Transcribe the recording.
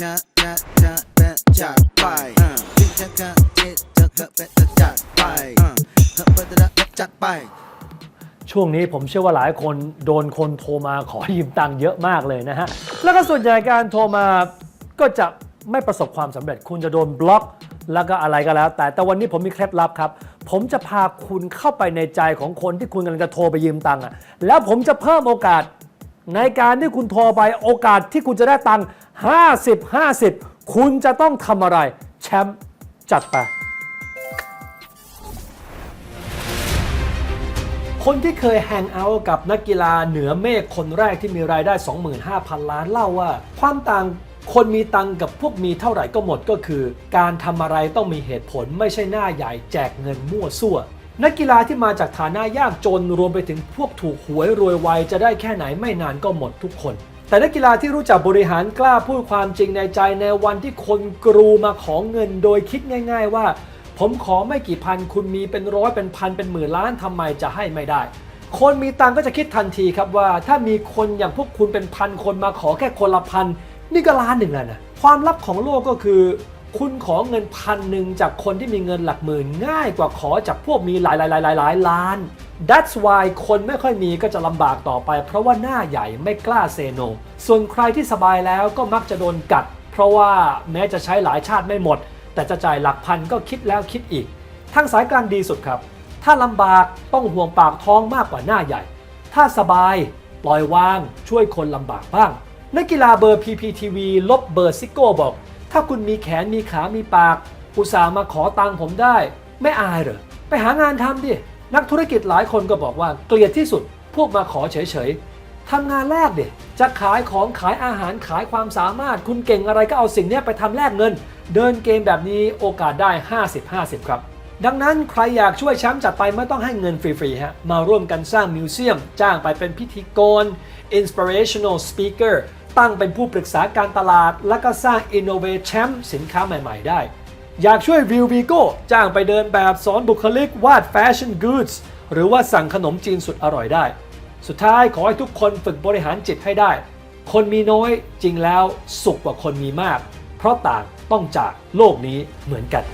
จะจะจะจะจัดไปจึงจะกะจะจะกะเปจะจัดไปเธอเปิดจะจัดไป ช่วงนี้ผมเชื่อว่าหลายคนโดนคนโทรมาขอยืมตังค์เยอะมากเลยนะฮะ แล้วก็ส่วนใหญ่การโทรมาก็จะไม่ประสบความสำเร็จ คุณจะโดนบล็อกแล้วก็อะไรก็แล้ว แต่แต่วันนี้ผมมีเคล็ดลับครับ ผมจะพาคุณเข้าไปในใจของคนที่คุณกำลังจะโทรไปยืมตังค์อะแล้วผมจะเพิ่มโอกาส ในการที่คุณโทรไปโอกาสที่คุณจะได้ตังค์50 50 คุณจะต้องทำอะไร แชมป์จัดไป คนที่เคยแฮงเอาท์กับนักกีฬาเหนือเมฆคนแรกที่มีรายได้ 25,000 ล้านเล่าว่า ความต่างคนมีตังกับพวกมีเท่าไหร่ก็หมดก็คือ การทำอะไรต้องมีเหตุผลไม่ใช่หน้าใหญ่แจกเงินมั่วซั่ว นักกีฬาที่มาจากฐานะยากจนรวมไปถึงพวกถูกหวยรวยไวจะได้แค่ไหนไม่นานก็หมดทุกคน แต่นักกีฬาที่รู้จักบริหารกล้าพูดความจริงในใจในวันที่คนกรูมาขอเงินโดยคิดง่าย ๆ ว่า ผมขอไม่กี่พันคุณมีเป็นร้อยเป็นพันเป็นหมื่นล้านทำไมจะให้ไม่ได้ คนมีตังก็จะคิดทันทีครับว่า ถ้ามีคนอย่างพวกคุณเป็นพันคนมาขอแค่คนละพันนี่ก็ล้านหนึ่งแล้วนะความลับของโลกก็คือ คุณขอเงินพันหนึ่งจากคนที่มีเงินหลักหมื่นง่ายกว่าขอจากพวกมีหลายหลายหลายหลายหลายล้าน That's why คนไม่ค่อยมีก็จะลำบากต่อไป เพราะว่าหน้าใหญ่ไม่กล้าเซโน ส่วนใครที่สบายแล้วก็มักจะโดนกัด เพราะว่าแม้จะใช้หลายชาติไม่หมด แต่จะจ่ายหลักพันก็คิดแล้วคิดอีก ทางสายกลางดีสุดครับ ถ้าลำบากต้องห่วงปากท้องมากกว่าหน้าใหญ่ ถ้าสบายปล่อยวางช่วยคนลำบากบ้างนักกีฬาเบอร์ PPTV ลบเบอร์ซิโก้บอก ถ้าคุณมีแขนมีขามีปาก อุตส่าห์มาขอตังค์ผมได้ ไม่อายเหรอ ไปหางานทำดิ นักธุรกิจหลายคนก็บอกว่าเกลียดที่สุด พวกมาขอเฉยๆทำงานแลกเดิจะขายของขายอาหารขายความสามารถ คุณเก่งอะไรก็เอาสิ่งนี้ไปทำแลกเงิน เดินเกมแบบนี้โอกาสได้ 50-50 ครับดังนั้นใครอยากช่วยแชมป์จัดไปไม่ต้องให้เงินฟรีๆฮะมาร่วมกันสร้างมิวเซียม จ้างไปเป็นพิธีกร inspirational speaker ตั้งเป็นผู้ปรึกษาการตลาด แล้วก็สร้าง innovate แชมสินค้าใหม่ ๆ ได้ อยากช่วยวิววีโก้จ้างไปเดินแบบสอนบุคลิกวาดแฟชั่นกู๊ดหรือว่าสั่งขนมจีนสุดอร่อยได้ สุดท้ายขอให้ทุกคนฝึกบริหารจิตให้ได้ คนมีน้อยจริงแล้วสุขกว่าคนมีมาก เพราะต่างต้องจากโลกนี้เหมือนกัน